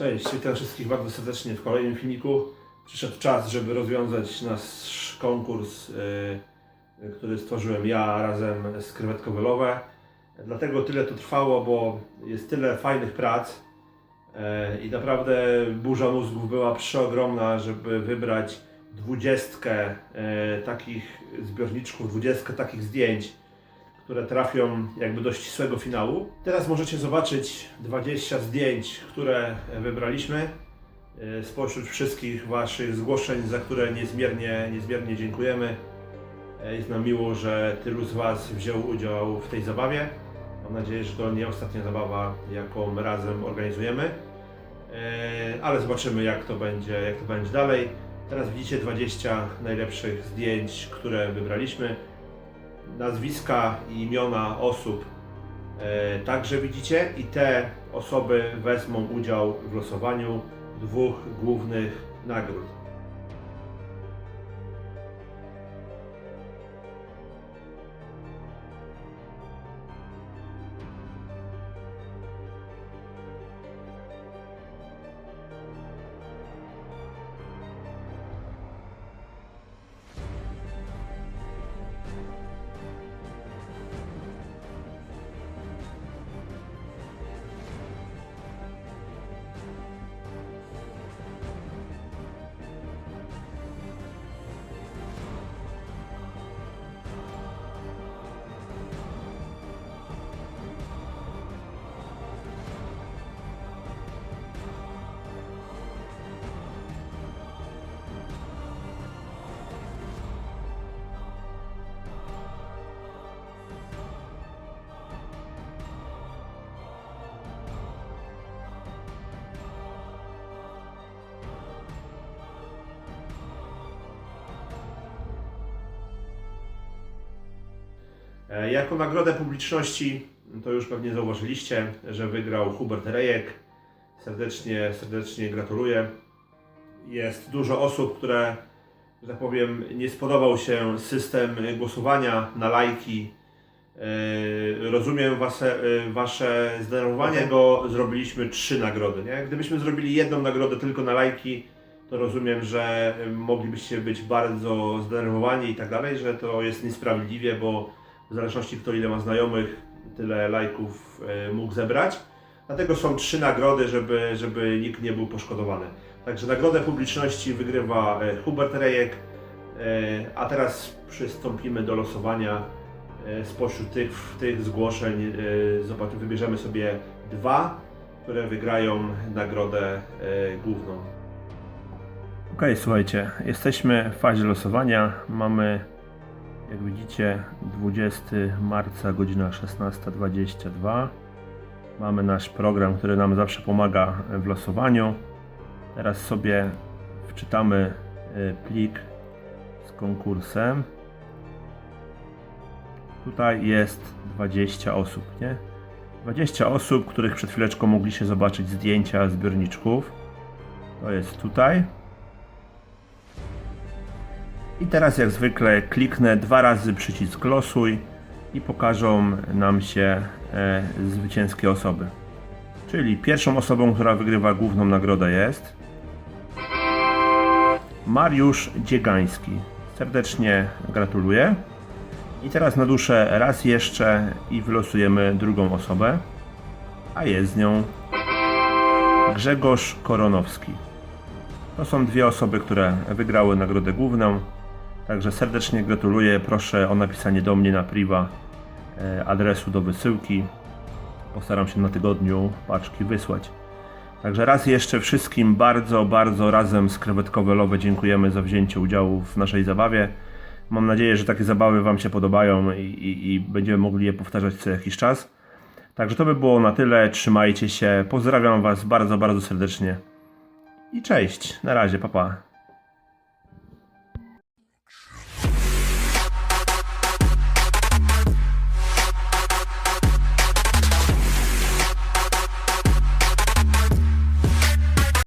Cześć, witam wszystkich bardzo serdecznie w kolejnym filmiku. Przyszedł czas, żeby rozwiązać nasz konkurs, yy, który stworzyłem ja razem z Krewetko Welowe. Dlatego tyle to trwało, bo jest tyle fajnych prac yy, i naprawdę burza mózgów była przeogromna, żeby wybrać dwudziestkę yy, takich zbiorniczków, dwudziestkę takich zdjęć, które trafią jakby do ścisłego finału. Teraz możecie zobaczyć 20 zdjęć, które wybraliśmy e, spośród wszystkich Waszych zgłoszeń, za które niezmiernie, niezmiernie dziękujemy. E, Jest nam miło, że tylu z Was wzięło udział w tej zabawie. Mam nadzieję, że to nie ostatnia zabawa, jaką razem organizujemy. E, Ale zobaczymy, jak to będzie, jak to będzie dalej. Teraz widzicie 20 najlepszych zdjęć, które wybraliśmy nazwiska i imiona osób e, także widzicie i te osoby wezmą udział w losowaniu dwóch głównych nagród. Jako nagrodę publiczności, to już pewnie zauważyliście, że wygrał Hubert Rejek. Serdecznie, serdecznie gratuluję. Jest dużo osób, które, że tak powiem, nie spodobał się system głosowania na lajki. E, Rozumiem wasze, e, wasze zdenerwowanie, bo zrobiliśmy trzy nagrody. Nie? Gdybyśmy zrobili jedną nagrodę tylko na lajki, to rozumiem, że moglibyście być bardzo zdenerwowani i tak dalej, że to jest niesprawiedliwie, bo w zależności kto ile ma znajomych, tyle lajków e, mógł zebrać. Dlatego są trzy nagrody, żeby, żeby nikt nie był poszkodowany. Także nagrodę publiczności wygrywa e, Hubert Rejek, e, a teraz przystąpimy do losowania spośród tych, tych zgłoszeń. e, Zobacz, wybierzemy sobie dwa, które wygrają nagrodę główną. Ok, słuchajcie, jesteśmy w fazie losowania. Mamy jak widzicie 20 marca godzina 16.22 Mamy nasz program, który nam zawsze pomaga w losowaniu. Teraz sobie wczytamy y, plik z konkursem. Tutaj jest 20 osób, nie? 20 osób, których przed chwileczką mogliście zobaczyć zdjęcia zbiorniczków. To jest tutaj. I teraz jak zwykle kliknę dwa razy przycisk losuj i pokażą nam się e, zwycięskie osoby. Czyli pierwszą osobą, która wygrywa główną nagrodę jest Mariusz Dziegański. Serdecznie gratuluję. I teraz naduszę raz jeszcze i wylosujemy drugą osobę, a jest nią Grzegorz Koronowski. To są dwie osoby, które wygrały nagrodę główną. Także serdecznie gratuluję. Proszę o napisanie do mnie na priwa e, adresu do wysyłki. Postaram się na tygodniu paczki wysłać. Także raz jeszcze wszystkim bardzo, bardzo razem z Krewetkowe Lowe dziękujemy za wzięcie udziału w naszej zabawie. Mam nadzieję, że takie zabawy Wam się podobają i, i, i będziemy mogli je powtarzać co jakiś czas. Także to by było na tyle. Trzymajcie się. Pozdrawiam Was bardzo, bardzo serdecznie. I cześć. Na razie. Pa, pa.